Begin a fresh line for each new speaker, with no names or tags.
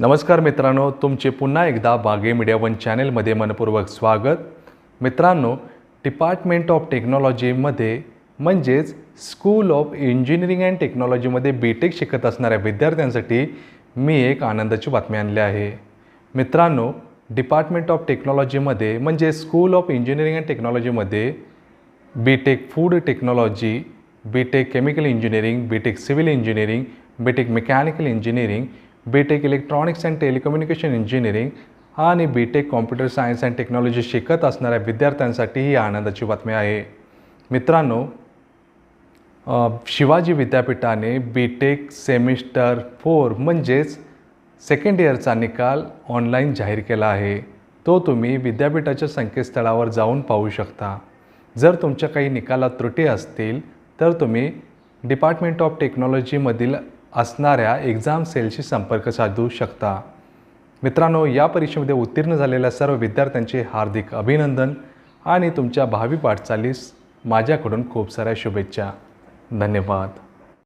नमस्कार मित्रांनो तुमचे पुन्हा एकदा बागे मीडिया वन चॅनेलमध्ये मनपूर्वक स्वागत. मित्रांनो डिपार्टमेंट ऑफ टेक्नॉलॉजीमध्ये म्हणजेच स्कूल ऑफ इंजिनिअरिंग अँड टेक्नॉलॉजीमध्ये बी टेक शिकत असणाऱ्या विद्यार्थ्यांसाठी मी एक आनंदाची बातमी आणली आहे. मित्रांनो डिपार्टमेंट ऑफ टेक्नॉलॉजीमध्ये म्हणजे स्कूल ऑफ इंजिनिअरिंग अँड टेक्नॉलॉजीमध्ये B tech food technology B tech chemical engineering B tech civil engineering B tech mechanical engineering B tech electronics and telecommunication engineering आणि B tech computer science and technology शिकत असणाऱ्या विद्यार्थ्यांसाठी ही आनंदाची बातमी आहे. मित्रांनो शिवाजी विद्यापीठाने बी टेक सेमिस्टर फोर म्हणजेच सेकंड इयरचा निकाल ऑनलाईन जाहीर केला आहे. तो तुम्ही विद्यापीठाच्या संकेतस्थळावर जाऊन पाहू शकता. जर तुमच्या काही निकालात त्रुटी असतील तर तुम्ही डिपार्टमेंट ऑफ टेक्नॉलॉजीमधील असणाऱ्या एक्झाम सेलशी संपर्क साधू शकता. मित्रांनो या परीक्षेमध्ये उत्तीर्ण झालेल्या सर्व विद्यार्थ्यांचे हार्दिक अभिनंदन आणि तुमच्या भावी वाटचालीस माझ्याकडून खूप साऱ्या शुभेच्छा. धन्यवाद.